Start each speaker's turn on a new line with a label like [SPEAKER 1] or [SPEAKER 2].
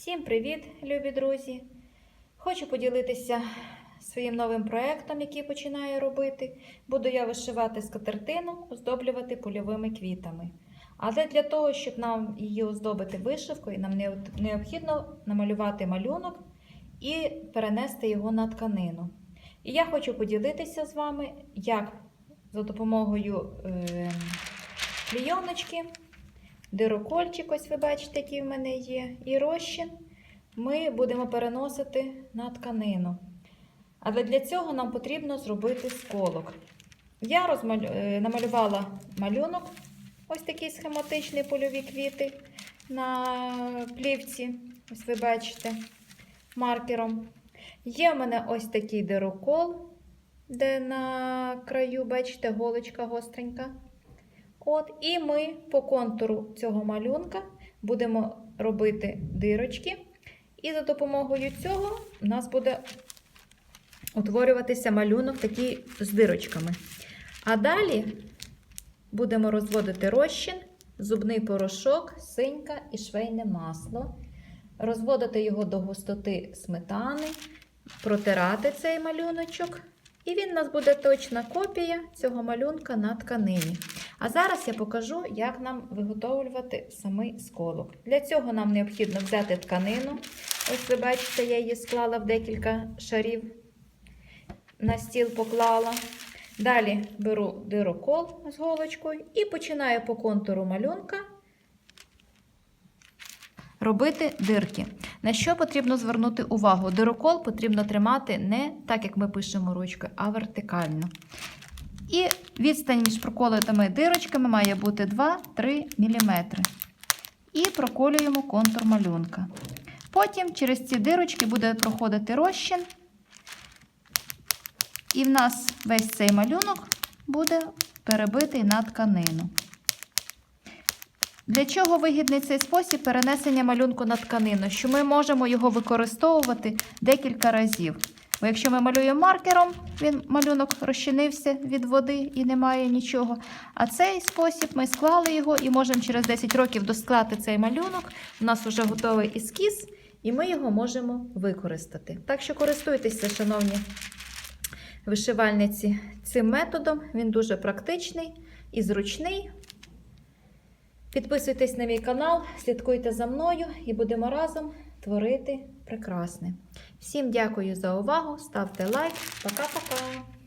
[SPEAKER 1] Всім привіт, любі друзі! Хочу поділитися своїм новим проєктом, який починаю робити. Буду я вишивати скатертину, оздоблювати польовими квітами. Але для того, щоб нам її оздобити вишивкою, нам необхідно намалювати малюнок і перенести його на тканину. І я хочу поділитися з вами, як за допомогою е, клійоночки, дирокольчик, ось ви бачите, який в мене є, і розчин, ми будемо переносити на тканину. Але для цього нам потрібно зробити сколок. Я розмалю... е, намалювала малюнок, ось такі схематичні польові квіти на плівці, ось ви бачите, маркером. Є в мене ось такий дирокол, де на краю, бачите, голочка гостренька. От, і ми по контуру цього малюнка будемо робити дирочки. І за допомогою цього у нас буде утворюватися малюнок такий з дирочками. А далі будемо розводити розчин, зубний порошок, синька і швейне масло. Розводити його до густоти сметани, протирати цей малюночок. І він у нас буде точна копія цього малюнка на тканині. А зараз я покажу, як нам виготовлювати самий сколок. Для цього нам необхідно взяти тканину. Ось ви бачите, я її склала в декілька шарів, на стіл поклала. Далі беру дирокол з голочкою і починаю по контуру малюнка робити дирки. На що потрібно звернути увагу? Дирокол потрібно тримати не так, як ми пишемо ручкою, а вертикально. І відстань між проколотими дирочками має бути 2-3 мм. І проколюємо контур малюнка. Потім через ці дирочки буде проходити розчин. І в нас весь цей малюнок буде перебитий на тканину. Для чого вигідний цей спосіб перенесення малюнку на тканину? Що ми можемо його використовувати декілька разів. Бо якщо ми малюємо маркером, він малюнок розчинився від води і немає нічого. А цей спосіб ми склали його і можемо через 10 років досклати цей малюнок. У нас вже готовий ескіз, і ми його можемо використати. Так що користуйтеся, шановні вишивальниці, цим методом. Він дуже практичний і зручний. Підписуйтесь на мій канал, слідкуйте за мною і будемо разом творити прекрасне. Всім дякую за увагу, ставте лайк. Пока-пока!